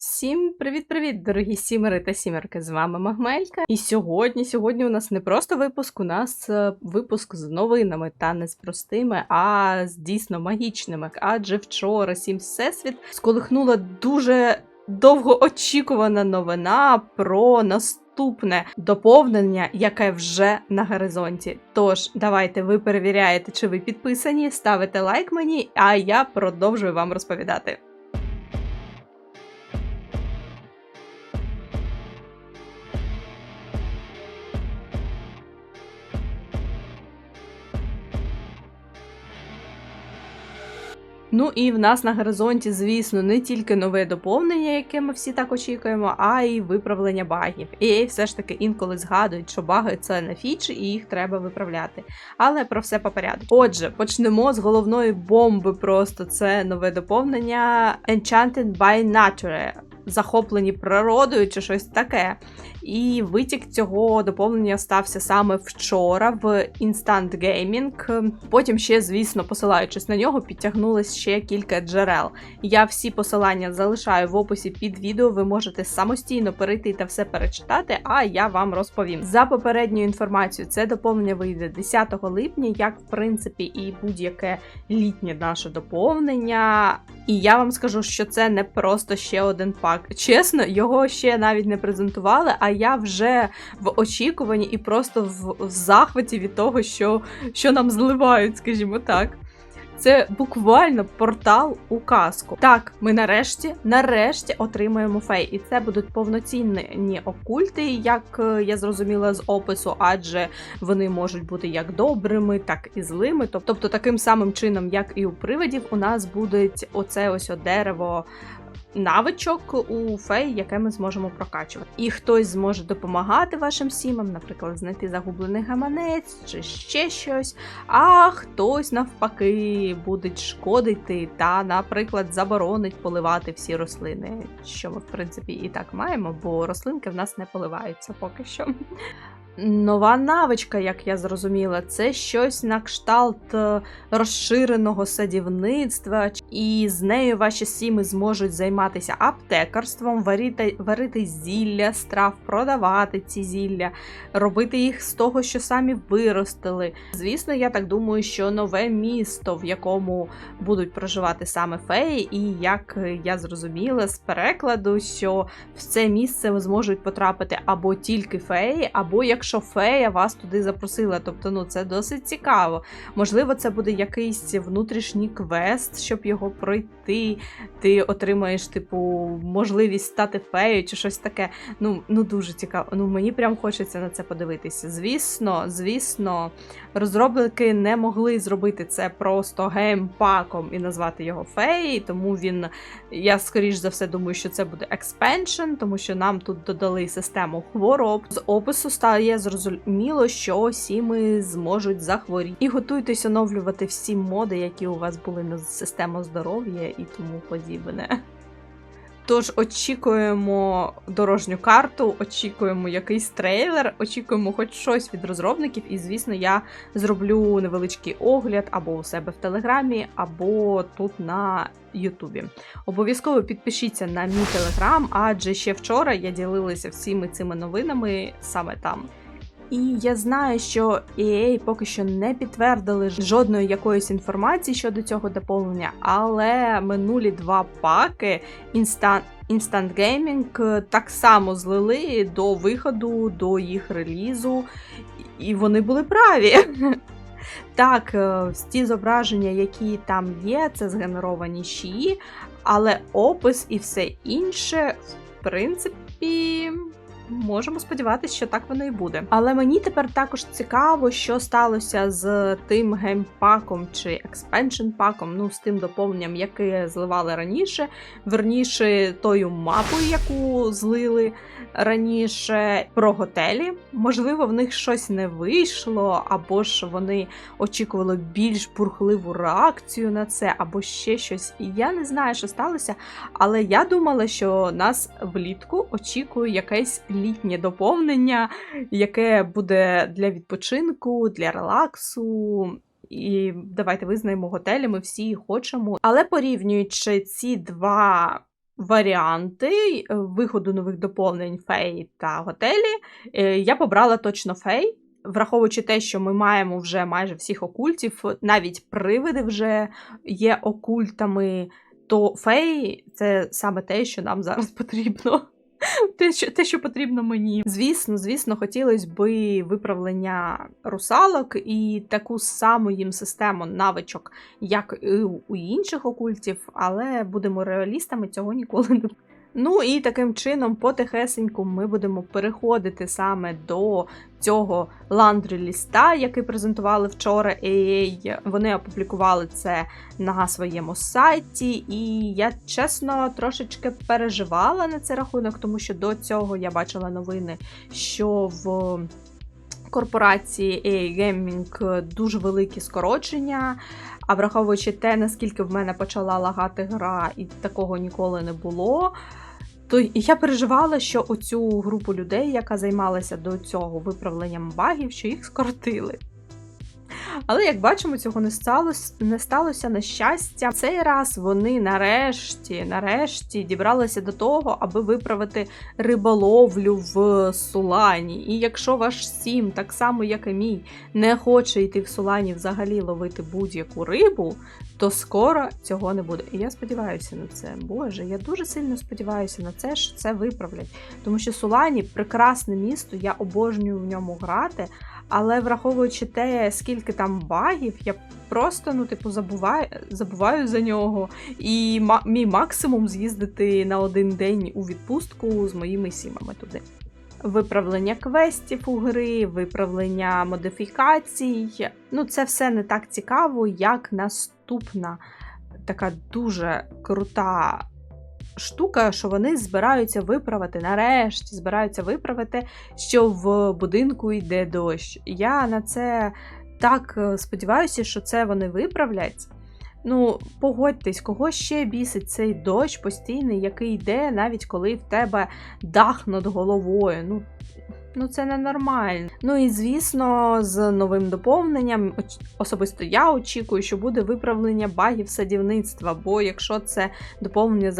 Всім привіт-привіт, дорогі сімери та сімерки! З вами Магмелька. І сьогодні, сьогодні у нас не просто випуск, у нас е, випуск з новинами та не з простими, а з дійсно магічними. Адже вчора сім всесвіт сколихнула дуже довгоочікувана новина про наступне доповнення, яке вже на горизонті. Тож, давайте ви перевіряєте, чи ви підписані, ставите лайк мені, а я продовжую вам розповідати. Ну і в нас на горизонті, звісно, не тільки нове доповнення, яке ми всі так очікуємо, а й виправлення багів. І все ж таки інколи згадують, що баги це не фічі, і їх треба виправляти. Але про все по порядку. Отже, почнемо з головної бомби. Просто це нове доповнення Enchanted by Nature. Захоплені природою чи щось таке. І витік цього доповнення стався саме вчора в Instant Gaming. Потім ще, звісно, посилаючись на нього, підтягнулось ще кілька джерел. Я всі посилання залишаю в описі під відео. Ви можете самостійно перейти та все перечитати, а я вам розповім. За попередньою інформацією, це доповнення вийде 10 липня, як в принципі і будь-яке літнє наше доповнення. І я вам скажу, що це не просто ще один пак. Чесно, його ще навіть не презентували. а я вже в очікуванні і просто в, в захваті від того, що, що нам зливають, скажімо так. Це буквально портал у казку. Так, ми нарешті, нарешті отримаємо фей. І це будуть повноцінні окульти, як е, я зрозуміла з опису, адже вони можуть бути як добрими, так і злими. Тобто, таким самим чином, як і у привидів, у нас буде оце ось дерево навичок у фей, яке ми зможемо прокачувати. І хтось зможе допомагати вашим сімам, наприклад, знайти загублений гаманець чи ще щось. А хтось навпаки буде шкодити та, наприклад, заборонить поливати всі рослини, що ми, в принципі, і так маємо, бо рослинки в нас не поливаються поки що. Нова навичка, як я зрозуміла, це щось на кшталт е, розширеного садівництва, і з нею ваші сіми зможуть займатися аптекарством, варити, варити зілля, страв, продавати ці зілля, робити їх з того, що самі виростили. Звісно, я так думаю, що нове місто, в якому будуть проживати саме феї, і як я зрозуміла з перекладу, що в це місце зможуть потрапити або тільки феї, або якщо що фея вас туди запросила. Тобто, ну це досить цікаво. Можливо, це буде якийсь внутрішній квест, щоб його пройти. Ти отримаєш, типу, можливість стати феєю чи щось таке. Ну, ну дуже цікаво. Ну мені прям хочеться на це подивитися. Звісно, звісно, розробники не могли зробити це просто геймпаком і назвати його феєю, тому він, я скоріш за все думаю, що це буде експеншн, тому що нам тут додали систему хвороб. З опису стає зрозуміло, що всі ми зможуть захворіти. І готуйтесь оновлювати всі моди, які у вас були на систему здоров'я і тому подібне. Тож очікуємо дорожню карту, очікуємо якийсь трейлер, очікуємо хоч щось від розробників. І, звісно, я зроблю невеличкий огляд або у себе в Телеграмі, або тут на Ютубі. Обов'язково підпишіться на мій телеграм, адже ще вчора я ділилася всіми цими новинами саме там. І я знаю, що EA поки що не підтвердили жодної якоїсь інформації щодо цього доповнення, але минулі два паки Instant, Instant Gaming так само злили до виходу, до їх релізу, і вони були праві. Так, е, ті зображення, які там є, це згенеровані шії, але опис і все інше, в принципі можемо сподіватися, що так воно і буде. Але мені тепер також цікаво, що сталося з тим геймпаком чи експеншн паком, ну з тим доповненням, яке зливали раніше. Верніше тою мапою, яку злили раніше про готелі. Можливо, в них щось не вийшло, або ж вони очікували більш бурхливу реакцію на це, або ще щось. І я не знаю, що сталося, але я думала, що нас влітку очікує якесь літнє доповнення, яке буде для відпочинку, для релаксу. І давайте визнаємо готелі, ми всі хочемо. Але порівнюючи ці два варіанти е, виходу нових доповнень фей та готелі, е, я побрала точно фей. Враховуючи те, що ми маємо вже майже всіх окультів, навіть привиди вже є окультами, то фей це саме те, що нам зараз потрібно. Те, що те, що потрібно мені. Звісно, звісно, хотілося би виправлення русалок і таку саму їм систему навичок, як і у інших окультів, але будемо реалістами, цього ніколи не буде. Ну і таким чином, потихесеньку, ми будемо переходити саме до цього ландрі ліста, який презентували вчора. AA. Вони опублікували це на своєму сайті, і я чесно трошечки переживала на цей рахунок, тому що до цього я бачила новини, що в корпорації AA Gaming дуже великі скорочення. А враховуючи те, наскільки в мене почала лагати гра, і такого ніколи не було. То я переживала, що оцю групу людей, яка займалася до цього виправленням багів, що їх скоротили. Але, як бачимо, цього не сталося не сталося на щастя. Цей раз вони нарешті нарешті дібралися до того, аби виправити риболовлю в Сулані. І якщо ваш сім, так само як і мій, не хоче йти в Сулані взагалі ловити будь-яку рибу, то скоро цього не буде. І я сподіваюся на це. Боже, я дуже сильно сподіваюся на це, що це виправлять. Тому що Сулані прекрасне місто, я обожнюю в ньому грати. Але враховуючи те, скільки там багів, я просто ну, типу, забуваю забуваю за нього. І мій максимум з'їздити на один день у відпустку з моїми сімами туди. Виправлення квестів у гри, виправлення модифікацій. Ну, це все не так цікаво, як наступна така дуже крута штука, що вони збираються виправити, нарешті збираються виправити, що в будинку йде дощ. Я на це так е, сподіваюся, що це вони виправлять. Ну, погодьтесь, кого ще бісить цей дощ постійний, який йде, навіть коли в тебе дах над головою. Ну, Ну, це ненормально. Ну і звісно, з новим доповненням особисто я очікую, що буде виправлення багів садівництва. Бо якщо це доповнення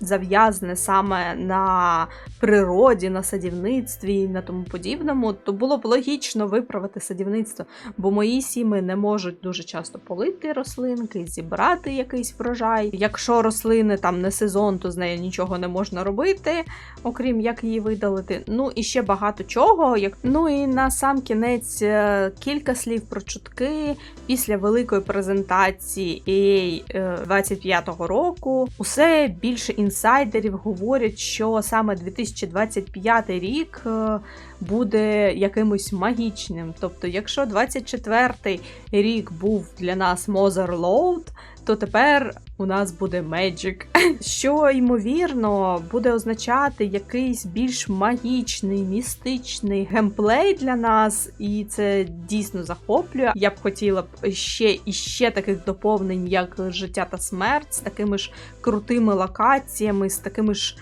зав'язане саме на природі, на садівництві і на тому подібному, то було б логічно виправити садівництво, бо мої сіми не можуть дуже часто полити рослинки, зібрати якийсь врожай. Якщо рослини там не сезон, то з нею нічого не можна робити, окрім як її видалити. Ну і ще багато чого. Як... Ну і на сам кінець е, кілька слів про чутки після великої презентації EA 25-го е, року. Усе більше інсайдерів говорять, що саме 2025 рік е, буде якимось магічним. Тобто, якщо 24-й рік був для нас Motherload, то тепер у нас буде Magic, що ймовірно буде означати якийсь більш магічний, містичний геймплей для нас, і це дійсно захоплює. Я б хотіла б ще і ще таких доповнень, як життя та смерть, з такими ж крутими локаціями, з такими ж.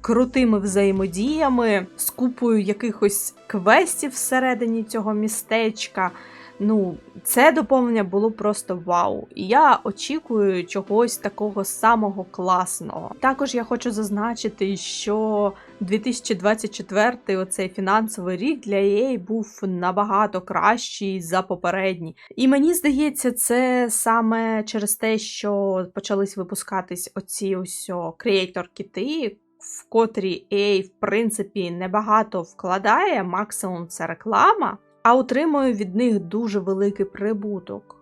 Крутими взаємодіями, з купою якихось квестів всередині цього містечка. Ну, це доповнення було просто вау. І я очікую чогось такого самого класного. Також я хочу зазначити, що 2024 оцей фінансовий рік для EA був набагато кращий за попередній. І мені здається, це саме через те, що почались випускатись оці ось креатор кіти. В котрі EA, в принципі, небагато вкладає, максимум це реклама а отримую від них дуже великий прибуток.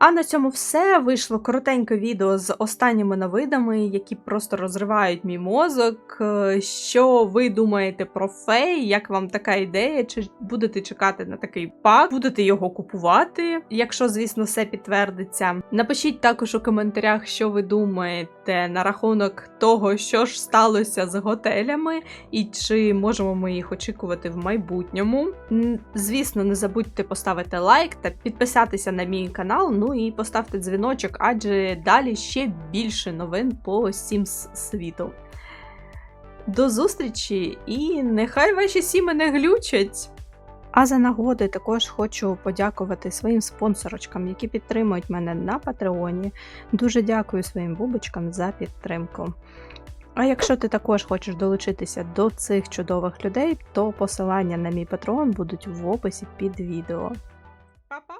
А на цьому все вийшло коротеньке відео з останніми новидами, які просто розривають мій мозок. Е, що ви думаєте про фей? Як вам така ідея? Чи будете чекати на такий пак? Будете його купувати, якщо, звісно, все підтвердиться. Напишіть також у коментарях, що ви думаєте на рахунок того, що ж сталося з готелями, і чи можемо ми їх очікувати в майбутньому. Звісно, не забудьте поставити лайк та підписатися на мій канал. Ну і поставте дзвіночок, адже далі ще більше новин по всім світу. До зустрічі і нехай ваші сіми не глючать! А за нагоди також хочу подякувати своїм спонсорочкам, які підтримують мене на Патреоні. Дуже дякую своїм бубочкам за підтримку. А якщо ти також хочеш долучитися до цих чудових людей, то посилання на мій патрон будуть в описі під відео. Па-па!